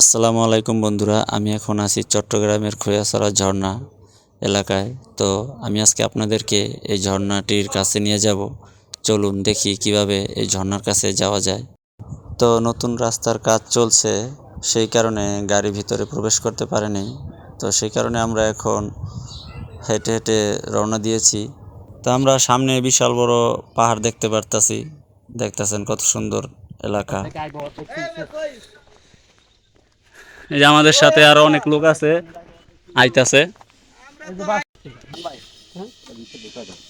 আসসালামু আলাইকুম বন্ধুরা, আমি এখন আছি চট্টগ্রামের খৈয়াছড়া ঝর্ণা এলাকায়। তো আমি আজকে আপনাদেরকে এই ঝর্ণাটির কাছে নিয়ে যাব। চলুন দেখি কীভাবে এই ঝর্ণার কাছে যাওয়া যায়। তো নতুন রাস্তার কাজ চলছে, সেই কারণে গাড়ি ভিতরে প্রবেশ করতে পারেনি। তো সেই কারণে আমরা এখন হেঁটে হেঁটে রওনা দিয়েছি। তো আমরা সামনে বিশাল বড় পাহাড় দেখতে পারতাছি, দেখতেছেন কত সুন্দর এলাকা। এই যে আমাদের সাথে আরও অনেক লোক আছে আইতাছে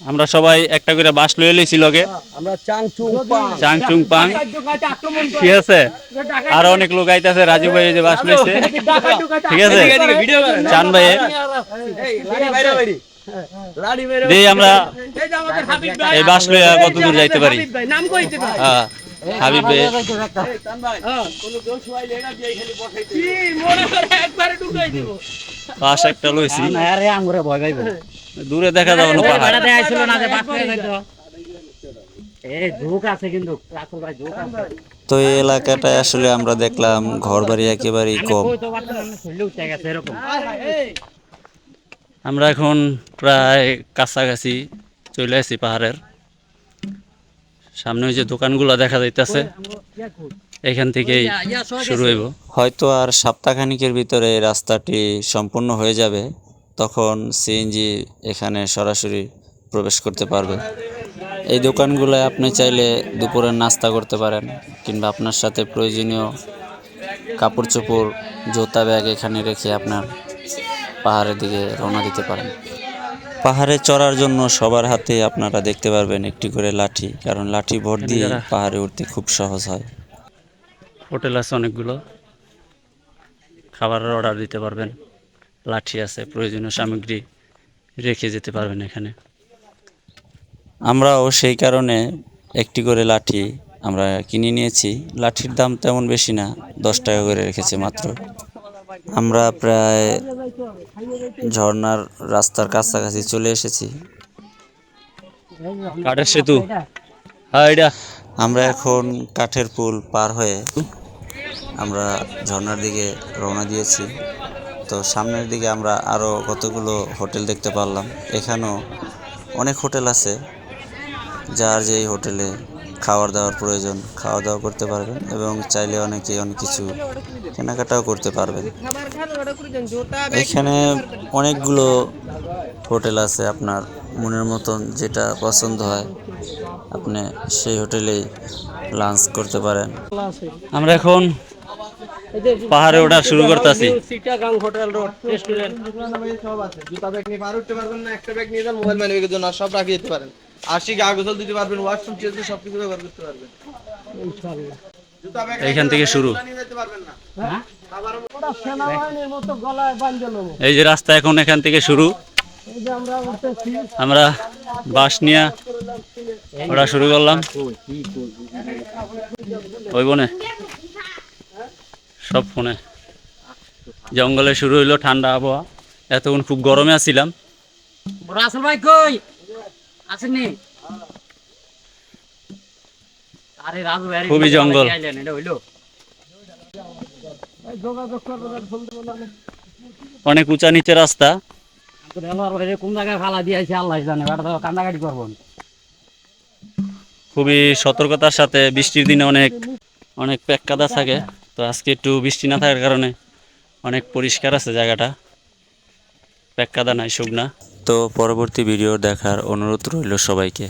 আমরা সবাই একটা করে বাস লয়ে লইছি লগে। চাংচুং পাং ঠিক আছে? আরও অনেক লোক আইতাছে রাজু ভাই যে বাস লইছে। ঠিক আছে? চান ভাই আমরা এই বাস লইয়া কত দূর যাইতে পারি। হ্যাঁ। হাবিব ভাই। একটা লইছি। দূরে দেখা যাবে তো এই এলাকাটায় আসলে আমরা দেখলাম ঘর বাড়ি একেবারেই কম। আমরা এখন প্রায় কাছাকাছি চলে আসি পাহাড়ের। সামনে ওই যে দোকানগুলো দেখা যাইতেছে এখান থেকেই শুরু হইব। হয়তো আর সপ্তাহখানিকের ভিতরে রাস্তাটি সম্পূর্ণ হয়ে যাবে তখন সিএনজি এখানে সরাসরি প্রবেশ করতে পারবে। এই দোকানগুলোয় আপনি চাইলে দুপুরের নাস্তা করতে পারেন কিংবা আপনার সাথে প্রয়োজনীয় কাপড় চোপড় জুতা ব্যাগ এখানে রেখে আপনার পাহাড়ের দিকে রওনা দিতে পারেন। পাহাড়ে চড়ার জন্য সবার হাতে আপনারা দেখতে পারবেন একটি করে লাঠি কারণ লাঠি ভোট দিয়ে পাহাড়ে উঠতে খুব সহজ হয়। হোটেল আছে অনেকগুলো। খাবারের অর্ডার দিতে পারবেন। লাঠি আছে প্রয়োজনীয় সামগ্রী রেখে যেতে পারবেন এখানে। আমরাও সেই কারণে একটি করে লাঠি আমরা কিনে নিয়েছি। লাঠির দাম তেমন বেশি না দশ টাকা করে রেখেছে মাত্র। আমরা প্রায় ঝর্ণার রাস্তার কাছাকাছি চলে এসেছি। কাঠের সেতু। হ্যাঁ এটা আমরা এখন কাঠের পুল পার হয়ে আমরা ঝর্ণার দিকে রওনা দিয়েছি। তো সামনের দিকে আমরা আরও কতগুলো হোটেল দেখতে পারলাম। এখানেও অনেক হোটেল আছে। যার যেই হোটেলে খাওয়ার দাওয়ার প্রয়োজন খাওয়া দাওয়া করতে পারবেন এবং চাইলে অনেকে অনেক কিছু কেনাকাটাও করতে পারবেন। এখানে অনেকগুলো হোটেল আছে আপনার মনের মতন যেটা পছন্দ হয় আপনি সেই হোটেলেই লাঞ্চ করতে পারেন। আমরা এখন পাহাড়ে ওঠা শুরু করতেছি। মানি সব রাখিয়ে দিতে পারেন। আশি গা গোসল দিতে পারবেন ওয়াশরুম চেঞ্জ সব কিছু ব্যবহার করতে পারবেন। এইখান থেকে শুরু। নেব। এই যে রাস্তা এখন এখান থেকে শুরু। আমরা বাস নিয়ে ওটা শুরু করলাম। ওই বনে। সব ফোনে। জঙ্গলে শুরু হইল ঠান্ডা আবহাওয়া। এতক্ষণ খুব গরমে আছিলাম। রাসেল ভাই কই? আসেননি আরে রাজু ভাই খুবই জঙ্গল। আইলেন এটা হইল। অনেক উঁচা নিচে রাস্তা। কোন জায়গায় ফালা দিয়েছে আল্লাহ জানে এটা তো কান্দাকাটি করব। খুবই সতর্কতার সাথে বৃষ্টির দিনে অনেক অনেক প্যাক কাদা থাকে। তো আজকে একটু বৃষ্টি না থাকার কারণে অনেক পরিষ্কার আছে জায়গাটা। প্যাক কাদা নাই শুকনা। তো পরবর্তী ভিডিও দেখার অনুরোধ রইল সবাইকে।